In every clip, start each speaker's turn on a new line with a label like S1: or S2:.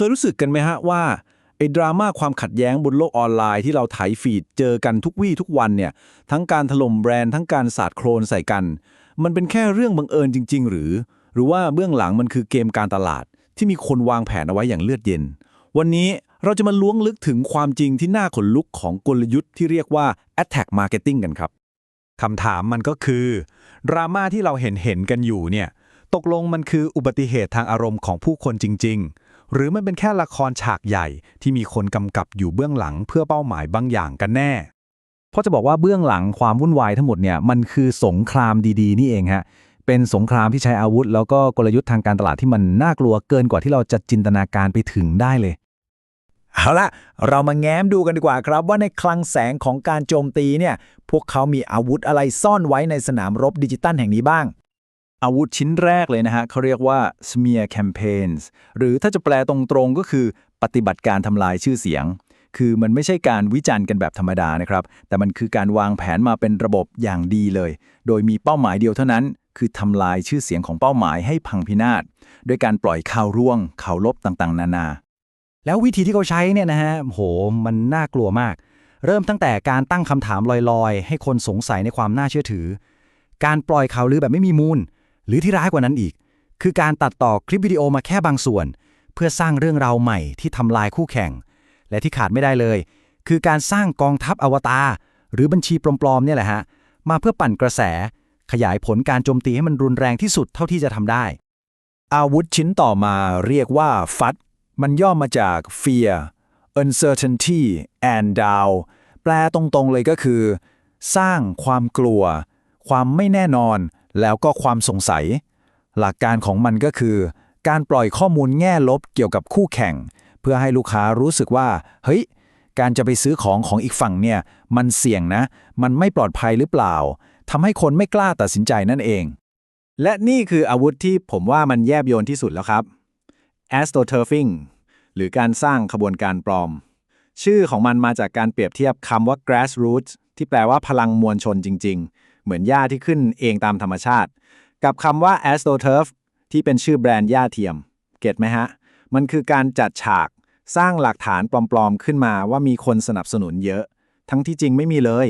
S1: เคยรู้สึกกันไหมฮะว่าไอ้ดราม่าความขัดแย้งบนโลกออนไลน์ที่เราไถฟีดเจอกันทุกวี่ทุกวันเนี่ย ทั้งการถล่มแบรนด์ทั้งการสาดโครนใส่กัน มันเป็นแค่เรื่องบังเอิญจริง ๆ หรือ หรือว่าเบื้องหลังมันคือเกมการตลาด ที่มีคนวางแผนเอาไว้อย่างเลือดเย็น วันนี้เราจะมาล้วงลึกถึงความจริงที่น่าขนลุกของกลยุทธ์ที่เรียกว่า attack marketing กันครับ
S2: คำถามมันก็คือดราม่าที่เราเห็นเห็นกันอยู่เนี่ยตกลงมันคืออุบัติเหตุทางอารมณ์ของผู้คนจริง ๆ หรือมันเป็นแค่ละครฉากใหญ่ที่มีคนกำกับอยู่เบื้องหลังเพื่อเป้าหมายบางอย่างกันแน่
S3: เพราะจะบอกว่าเบื้องหลังความวุ่นวายทั้งหมดเนี่ยมันคือสงครามดีๆ นี่เองฮะเป็นสงครามที่ใช้อาวุธ แล้วก็กลยุทธ์ทางการตลาดที่มันน่ากลัวเกินกว่าที่เราจะจินตนาการไปถึงได้เลย
S4: เอาละเรามาแง้มดูกันดีกว่าครับ ว่าในคลังแสงของการโจมตีเนี่ยพวกเขามีอาวุธอะไรซ่อนไว้ในสนามรบดิจิตัลแห่งนี้บ้าง
S3: อาวุธชิ้นแรกเลยนะฮะเขาเรียกว่า smear campaigns หรือถ้าจะแปลตรงๆก็คือปฏิบัติการทำลายชื่อเสียง คือมันไม่ใช่การวิจารณ์กันแบบธรรมดานะครับ แต่มันคือการวางแผนมาเป็นระบบอย่างดีเลย โดยมีเป้าหมายเดียวเท่านั้น คือทำลายชื่อเสียงของเป้าหมายให้พังพินาศด้วยการปล่อยข่าวร่วงข่าวลบต่างๆ นานา แล้ววิธีที่เขาใช้เนี่ยนะฮะโหมันน่ากลัวมาก เริ่มตั้งแต่การตั้งคำถามลอยๆ ให้คนสงสัยในความน่าเชื่อถือ การปล่อยข่าวลือแบบไม่มีมูล หรือที่ร้ายกว่านั้นอีก คือการตัดต่อคลิปวิดีโอมาแค่บางส่วน เพื่อสร้างเรื่องราวใหม่ที่ทำลายคู่แข่ง และที่ขาดไม่ได้เลย คือการสร้างกองทัพอวตารหรือบัญชีปลอมๆเนี่ยแหละฮะมาเพื่อปั่นกระแส ขยายผลการโจมตีให้มันรุนแรงที่สุดเท่าที่จะทำได้
S4: อาวุธชิ้นต่อมาเรียกว่า FUD มันย่อมาจาก Fear Uncertainty and Doubt แปลตรงๆเลยก็คือ สร้างความกลัว ความไม่แน่นอน แล้วก็ความสงสัย หลักการของมันก็คือ การปล่อยข้อมูลแง่ลบเกี่ยวกับคู่แข่ง เพื่อให้ลูกค้ารู้สึกว่า เฮ้ย การจะไปซื้อของของอีกฝั่งเนี่ย มันเสี่ยงนะ มันไม่ปลอดภัยหรือเปล่าทำให้คนไม่กล้าตัดสินใจนั่นเอง
S1: และนี่คืออาวุธที่ผมว่ามันแยบยลที่สุดแล้วครับ astroturfing หรือการสร้างขบวนการปลอม ชื่อของมันมาจากการเปรียบเทียบคำว่า grassroots ที่แปลว่าพลังมวลชนจริง ๆ เหมือนหญ้าที่ขึ้นเองตามธรรมชาติ กับคำว่า astroturf ที่เป็นชื่อแบรนด์หญ้าเทียม เก็ตไหมฮะ มันคือการจัดฉากสร้างหลักฐานปลอมๆ ขึ้นมาว่ามีคนสนับสนุนเยอะ ทั้งที่จริงไม่มีเลย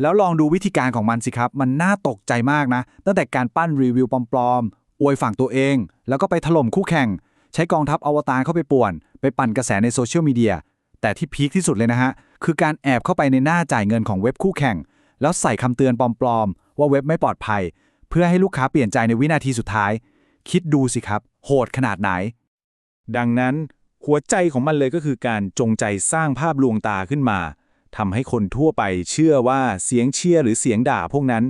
S2: แล้วลองดูวิธีการของมันสิครับ มันน่าตกใจมากนะ ตั้งแต่การปั้นรีวิวปลอมๆ อวยฝั่งตัวเอง แล้วก็ไปถล่มคู่แข่ง ใช้กองทัพอวตารเข้าไปป่วน ไปปั่นกระแสในโซเชียลมีเดีย แต่ที่พีคที่สุดเลยนะฮะ คือการแอบเข้าไปในหน้าจ่ายเงินของเว็บคู่แข่ง แล้วใส่คำเตือนปลอมๆ ว่าเว็บไม่ปลอดภัย เพื่อให้ลูกค้าเปลี่ยนใจในวินาทีสุดท้าย คิดดูสิครับ โหดขนาดไหน
S5: ดังนั้น หัวใจของมันเลยก็คือการจงใจสร้างภาพลวงตาขึ้นมาทำให้คนทั่วไปเชื่อว่าเสียงเชียร์หรือเสียงด่าพวกนั้น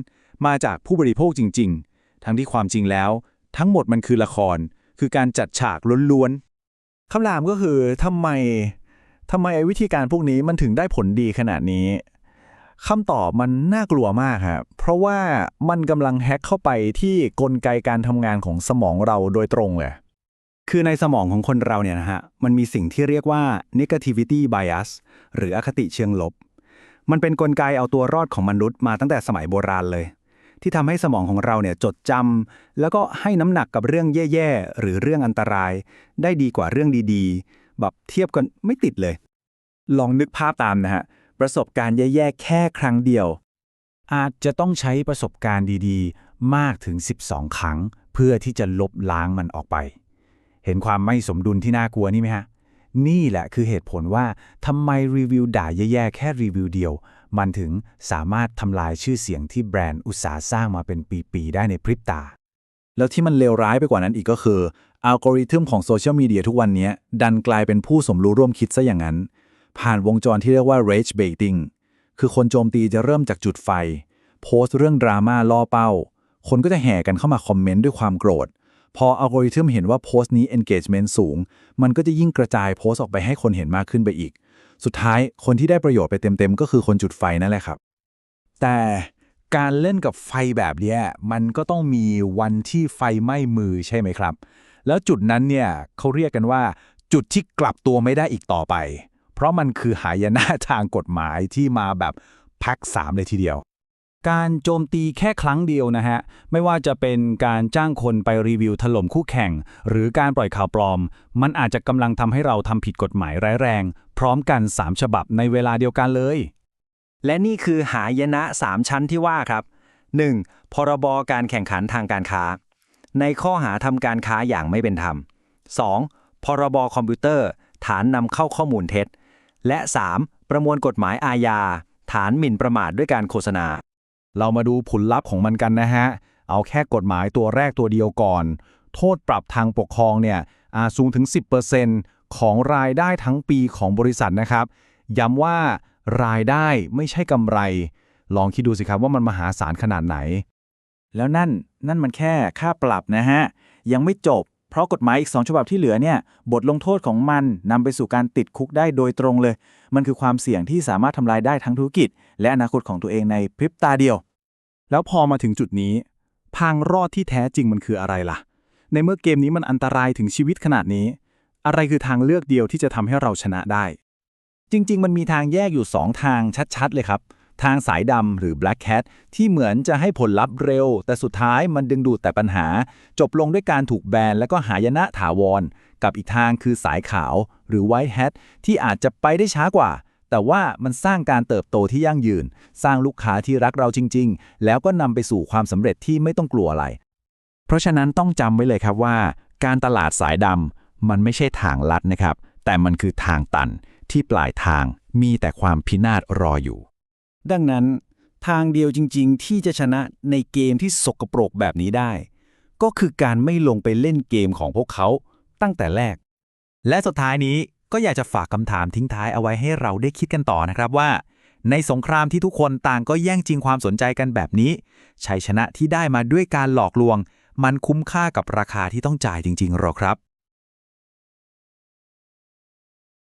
S5: มาจากผู้บริโภคจริง ๆ ทั้งที่ความจริงแล้ว ทั้งหมดมันคือละคร คือการจัดฉากล้วนๆ
S3: คำถามก็คือทำไมทำไมไอ้วิธีการพวกนี้มันถึงได้ผลดีขนาดนี้ คำตอบมันน่ากลัวมากครับเพราะว่ามันกำลังแฮ็กเข้าไปที่กลไกการทำงานของสมองเราโดยตรงเลย คือในสมองของคนเราเนี่ยนะฮะ มันมีสิ่งที่เรียกว่า negativity bias หรืออคติเชิงลบ มันเป็นนกลไกเอาตัวรอดของมนุษย์มาตั้งแต่สมัยโบราณเลย ที่ทำให้สมองของเราเนี่ยจดจำแล้วก็ให้น้ำหนักกับเรื่องแย่ๆหรือเรื่องอันตราย ได้ดีกว่าเรื่องดีๆ แบบเทียบกันไม่ติดเลย ลองนึกภาพตามนะฮะ ประสบการณ์แย่ๆแค่ครั้งเดียว อาจจะต้องใช้ประสบการณ์ดีๆ มากถึง 12 ครั้ง เพื่อที่จะลบล้างมันออกไป เห็นความไม่สมดุลที่น่ากลัวนี่ไหมฮะ นี่แหละคือเหตุผลว่าทำไมรีวิวด่าแย่ๆแค่รีวิวเดียว มันถึงสามารถทำลายชื่อเสียงที่แบรนด์อุตสาห์สร้างมาเป็นปีๆได้ในพริบตา
S1: แล้วที่มันเลวร้ายไปกว่านั้นอีกก็คืออัลกอริทึมของโซเชียลมีเดียทุกวันนี้ดันกลายเป็นผู้สมรู้ร่วมคิดซะอย่างนั้น ผ่านวงจรที่เรียกว่า rage baiting คือคนโจมตีจะเริ่มจากจุดไฟ โพสต์เรื่องดราม่าล่อเป้า คนก็จะแห่กันเข้ามาคอมเมนต์ด้วยความโกรธ พออัลกอริทึมเห็นว่าโพสต์นี้ engagement สูง มันก็จะยิ่งกระจายโพสต์ออกไปให้คนเห็นมากขึ้นไปอีก สุดท้ายคนที่ได้ประโยชน์ไปเต็มๆ ก็คือคนจุดไฟนั่นแหละครับ
S2: แต่การเล่นกับไฟแบบนี้มันก็ต้องมีวันที่ไฟไหม้มือใช่ไหมครับ แล้วจุดนั้นเนี่ยเขาเรียกกันว่า จุดที่กลับตัวไม่ได้อีกต่อไป เพราะมันคือหายนะทางกฎหมายที่มาแบบแพ็คสามเลยทีเดียว
S3: การโจมตีแค่ครั้งเดียวนะฮะ ไม่ว่าจะเป็นการจ้างคนไปรีวิวถล่มคู่แข่ง หรือการปล่อยข่าวปลอม มันอาจจะกำลังทำให้เราทำผิดกฎหมายร้ายแรง พร้อมกัน 3 ฉบับในเวลาเดียวกันเลย
S1: และนี่คือหายนะ 3 ชั้นที่ว่าครับ 1. พรบการแข่งขันทางการค้า ในข้อหาทำการค้าอย่างไม่เป็นธรรม 2. พรบคอมพิวเตอร์ ฐานนำเข้าข้อมูลเท็จ และ 3. ประมวลกฎหมายอาญา ฐานหมิ่นประมาทด้วยการโฆษณา
S3: เรามาดูผลลัพธ์ของมันกันนะฮะ เอาแค่กฎหมายตัวแรกตัวเดียวก่อน โทษปรับทางปกครองเนี่ยอาจสูงถึง 10%ของรายได้ทั้งปีของบริษัทนะครับ ย้ำว่ารายได้ไม่ใช่กำไร ลองคิดดูสิครับว่ามันมหาศาลขนาดไหน
S2: แล้วนั่นนั่นมันแค่ค่าปรับนะฮะ ยังไม่จบ เพราะกฎหมายอีก 2 ฉบับที่เหลือเนี่ย บทลงโทษของมันนำไปสู่การติดคุกได้โดยตรงเลย มันคือความเสี่ยงที่สามารถทำลายได้ทั้งธุรกิจ และอนาคตของตัวเองในพริบตาเดียว
S5: แล้วพอมาถึงจุดนี้ทางรอดที่แท้จริงมันคืออะไรล่ะ ในเมื่อเกมนี้มันอันตรายถึงชีวิตขนาดนี้ อะไรคือทางเลือกเดียวที่จะทำให้เราชนะได้
S3: จริง ๆ มันมีทางแยกอยู่ 2 ทางชัด ๆ เลยครับ ทางสายดำหรือ Black Cat ที่เหมือนจะให้ผลลัพธ์เร็ว แต่สุดท้ายมันดึงดูดแต่ปัญหา จบลงด้วยการถูกแบนแล้วก็หายนะถาวร กับอีกทางคือสายขาว หรือ White Hat ที่อาจจะไปได้ช้ากว่า แต่ว่ามันสร้างการเติบโตที่ยั่งยืน สร้างลูกค้าที่รักเราจริง ๆ แล้วก็นำไปสู่ความสำเร็จที่ไม่ต้องกลัวอะไร
S4: เพราะฉะนั้นต้องจำไว้เลยครับว่า การตลาดสายดำมันไม่ใช่ทางลัดนะครับ แต่มันคือทางตันที่ปลายทางมีแต่ความพินาศรออยู่
S2: ดังนั้นทางเดียวจริง ๆ ที่จะชนะในเกมที่สกปรกแบบนี้ได้ ก็คือการไม่ลงไปเล่นเกมของพวกเขาตั้งแต่แรก
S3: และสุดท้ายนี้ก็อยากจะฝากคำถามทิ้งท้ายเอาไว้ให้เราได้คิดกันต่อนะครับว่า ในสงครามที่ทุกคนต่างก็แย่งชิงความสนใจกันแบบนี้ชัยชนะที่ได้มาด้วยการหลอกลวง มันคุ้มค่ากับราคาที่ต้องจ่ายจริงๆหรอครับ